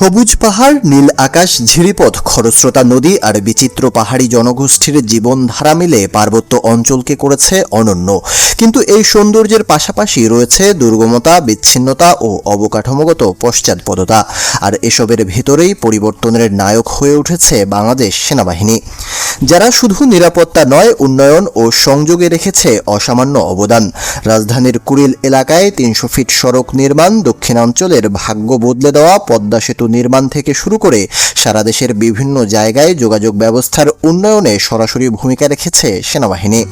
সবুজ পাহাড়, নীল আকাশ, ঝিরিপথ, খরস্রোতা নদী আর বিচিত্র পাহাড়ি জনগোষ্ঠীর জীবনধারা মিলে পার্বত্য অঞ্চলকে করেছে অনন্য। কিন্তু এই সৌন্দর্যের পাশাপাশি রয়েছে দুর্গমতা, বিচ্ছিন্নতা ও অবকাঠামোগত পশ্চাৎপদতা। আর এসবের ভেতরেই পরিবর্তনের নায়ক হয়ে উঠেছে বাংলাদেশ সেনাবাহিনী। যারা শুধু নিরাপত্তা নয়, উন্নয়ন ও সংযোগে রেখেছে অসামান্য অবদান। রাজধানীর কুড়িল এলাকায় তিনশো ফিট সড়ক নির্মাণ, দক্ষিণাঞ্চলের ভাগ্য বদলে দেওয়া, পদ্মা সেতু নির্মাণ থেকে শুরু করে সারা দেশের বিভিন্ন জায়গায় যোগাযোগ ব্যবস্থার উন্নয়নে সরাসরি ভূমিকা রেখেছে সেনাবাহিনী।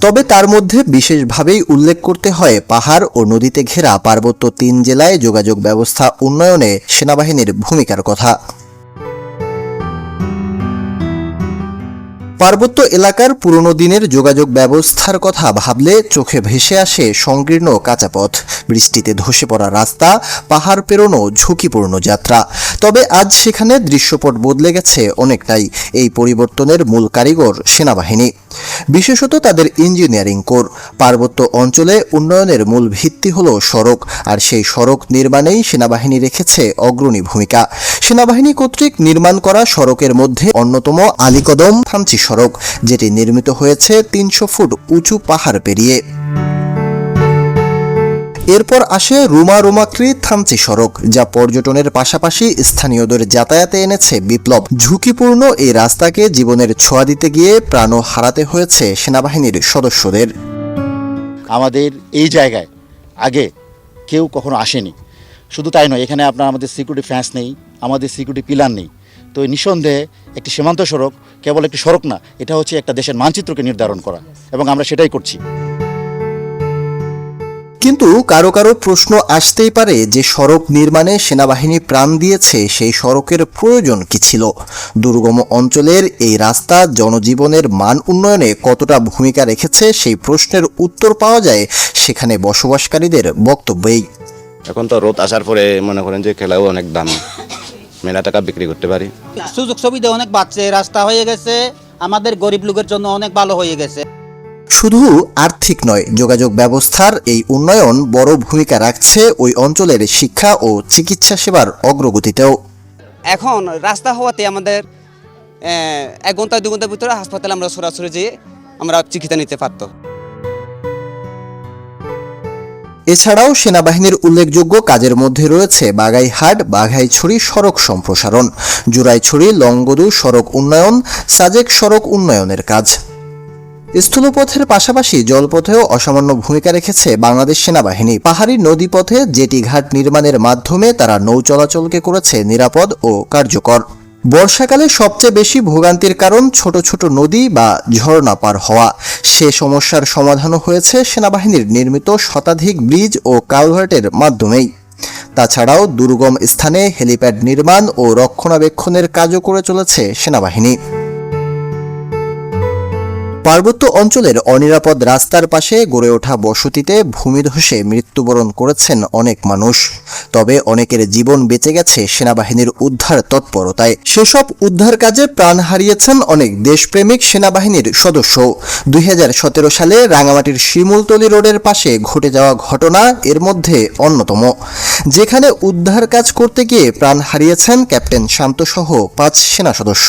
তবে তার মধ্যে বিশেষভাবেই উল্লেখ করতে হয়, পাহাড় ও নদীতে ঘেরা পার্বত্য তিন জেলায় যোগাযোগ ব্যবস্থা উন্নয়নে সেনাবাহিনীর ভূমিকার কথা। পার্বত্য এলাকার পুরনো দিনের যোগাযোগ ব্যবস্থার কথা ভাবলে চোখে ভেসে আসে সংকীর্ণ কাঁচা পথ বৃষ্টিতে ধসে পড়া রাস্তা, পাহাড় পেরোনো ঝুঁকিপূর্ণ যাত্রা। তবে আজ সেখানে দৃশ্যপট বদলে গেছে অনেকটাই। এই পরিবর্তনের মূল কারিগর সেনাবাহিনী। বিশেষত তাদের ইঞ্জিনিয়ারিং কোর। পার্বত্য অঞ্চলে উন্নয়নের মূল ভিত্তি হল সড়ক, আর সেই সড়ক নির্মাণেই সেনাবাহিনী রেখেছে অগ্রণী ভূমিকা। সেনাবাহিনী কর্তৃক নির্মাণ করা সড়কের মধ্যে অন্যতম আলিকদম থামচি সড়ক, যেটি নির্মিত হয়েছে তিনশো ফুট উঁচু পাহাড় পেরিয়ে। এরপর আসে রুমা রুমাক্রি থামচি সড়ক, যা পর্যটনের পাশাপাশি স্থানীয়দের যাতায়াতে এনেছে বিপ্লব। ঝুঁকিপূর্ণ এই রাস্তাকে জীবনের ছোঁয়া দিতে গিয়ে প্রাণও হারাতে হয়েছে সেনাবাহিনীর সদস্যদের। আমাদের এই জায়গায় আগে কেউ কখনো আসেনি। শুধু তাই নয়, এখানে আপনার আমাদের সিকিউরিটি ফ্যান্স নেই, আমাদের সিকিউরিটি পিলার নেই। তো নিঃসন্দেহে একটি সীমান্ত সড়ক কেবল একটি সড়ক না, এটা হচ্ছে একটা দেশের মানচিত্রকে নির্ধারণ করা এবং আমরা সেটাই করছি। কিন্তু কারও কারও প্রশ্ন আসতেই পারে যে সড়ক নির্মাণে সেনাবাহিনী প্রাণ দিয়েছে সেই সড়কের প্রয়োজন কি ছিল? দুর্গম অঞ্চলের এই রাস্তা জনজীবনের মান উন্নয়নে কতটা ভূমিকা রেখেছে সেই প্রশ্নের উত্তর পাওয়া যায় সেখানে বসবাসকারীদের বক্তব্যেই। এখন তো রোদ আসার পরে মনে করেন যে খেলাও অনেক দাম। মেলা টাকা বিক্রি করতে পারি। সুযোগ সুবিধা অনেক বাড়ছে রাস্তা হয়ে গেছে আমাদের গরিব লোকের জন্য অনেক ভালো হয়ে গেছে। শুধু আর্থিক নয় যোগাযোগ ব্যবস্থার এই উন্নয়ন বড় ভূমিকা রাখছে ওই অঞ্চলের শিক্ষা ও চিকিৎসা সেবার অগ্রগতিতেও। এখন রাস্তা হওয়াতে আমাদের এক ঘণ্টা দু ঘণ্টার ভিতরে হাসপাতালে আমরা সরাসরি যেয়ে আমরা চিকিৎসা নিতে পারতো এছাড়াও সেনাবাহিনীর উল্লেখযোগ্য কাজের মধ্যে রয়েছে বাগাইহাট বাঘাইছড়ি সড়ক সম্প্রসারণ জুরাইছড়ি লংগদু সড়ক উন্নয়ন সাজেক সড়ক উন্নয়নের কাজ। স্থলপথের পাশাপাশি জলপথেও অসামান্য ভূমিকা রেখেছে বাংলাদেশ সেনাবাহিনী। পাহাড়ি নদীপথে জেটি ঘাট নির্মাণের মাধ্যমে তারা নৌ চলাচলকে করেছে নিরাপদ ও কার্যকর। বর্ষাকালে সবচেয়ে বেশি ভোগান্তির কারণ ছোট ছোট নদী বা ঝর্ণা পার হওয়া। সে সমস্যার সমাধানও হয়েছে সেনাবাহিনীর নির্মিত শতাধিক ব্রিজ ও কালভার্টের মাধ্যমেই। তাছাড়াও দুর্গম স্থানে হেলিপ্যাড নির্মাণ ও রক্ষণাবেক্ষণের কাজও করে চলেছে সেনাবাহিনী। পার্বত্য অঞ্চলের অনিরাপদ রাস্তার পাশে গড়ে ওঠা বসতিতে ভূমিধসে মৃত্যুবরণ করেছেন অনেক মানুষ। তবে অনেকের জীবন বেঁচে গেছে সেনাবাহিনীর উদ্ধার তৎপরতায়। সেসব উদ্ধার কাজে প্রাণ হারিয়েছেন অনেক দেশপ্রেমিক সেনাবাহিনীর সদস্য। দু হাজার সতেরো সালে রাঙামাটির শিমুলতলি রোডের পাশে ঘটে যাওয়া ঘটনা এর মধ্যে অন্যতম। যেখানে উদ্ধার কাজ করতে গিয়ে প্রাণ হারিয়েছেন ক্যাপ্টেন শান্তসহ পাঁচ সেনা সদস্য।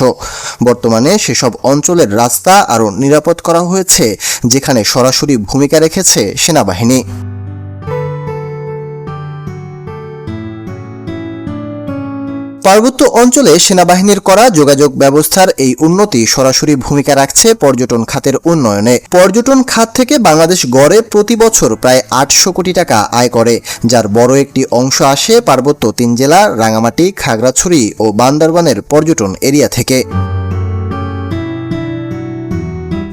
বর্তমানে সেসব অঞ্চলের রাস্তা আরও নিরাপদ করা হয়েছে, যেখানে সরাসরি ভূমিকা রেখেছে সেনাবাহিনী। পার্বত্য অঞ্চলে সেনাবাহিনীর করা যোগাযোগ ব্যবস্থার এই উন্নতি সরাসরি ভূমিকা রাখছে পর্যটন খাতের উন্নয়নে। পর্যটন খাত থেকে বাংলাদেশ গড়ে প্রতি বছর প্রায় আটশো কোটি টাকা আয় করে, যার বড় একটি অংশ আসে পার্বত্য তিন জেলা, রাঙামাটি, খাগড়াছড়ি ও বান্দরবানের পর্যটন এরিয়া থেকে।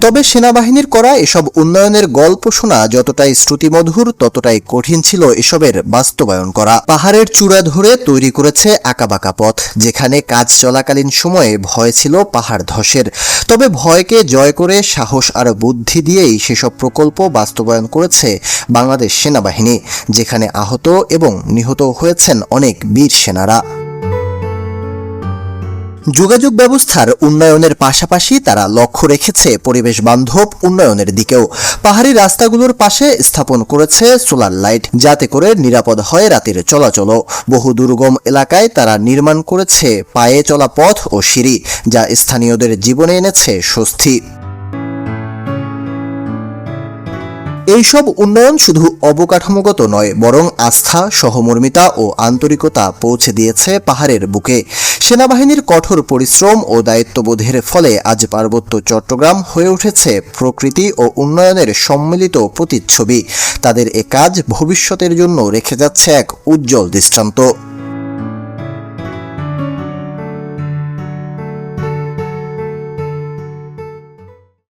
তবে সেনাবাহিনীর করা এসব উন্নয়নের গল্প শোনা যতটাই শ্রুতিমধুর, ততটাই কঠিন ছিল এসবের বাস্তবায়ন করা। পাহাড়ের চূড়া ধরে তৈরি করেছে আঁকাবাঁকা পথ, যেখানে কাজ চলাকালীন সময়ে ভয় ছিল পাহাড় ধসের। তবে ভয়কে জয় করে সাহস আর বুদ্ধি দিয়েই সেসব প্রকল্প বাস্তবায়ন করেছে বাংলাদেশ সেনাবাহিনী, যেখানে আহত এবং নিহত হয়েছেন অনেক বীর সেনারা। যোগাযোগ ব্যবস্থার উন্নয়নের পাশাপাশি তারা লক্ষ্য রেখেছে পরিবেশ বান্ধব উন্নয়নের দিকেও। পাহাড়ি রাস্তাগুলোর পাশে স্থাপন করেছে সোলার লাইট, যাতে করে নিরাপদ হয় রাতের চলাচলও। বহু দুর্গম এলাকায় তারা নির্মাণ করেছে পায়ে চলা পথ ও সিঁড়ি, যা স্থানীয়দের জীবনে এনেছে স্বস্তি। এইসব উন্নয়ন শুধু অবকাঠামোগত নয়, বরং আস্থা, সহমর্মিতা ও আন্তরিকতা পৌঁছে দিয়েছে পাহাড়ের বুকে। সেনাবাহিনীর কঠোর পরিশ্রম ও দায়িত্ববোধের ফলে আজ পার্বত্য চট্টগ্রাম হয়ে উঠেছে প্রকৃতি ও উন্নয়নের সম্মিলিত প্রতিচ্ছবি। তাদের এ কাজ ভবিষ্যতের জন্য রেখে যাচ্ছে এক উজ্জ্বল দৃষ্টান্ত।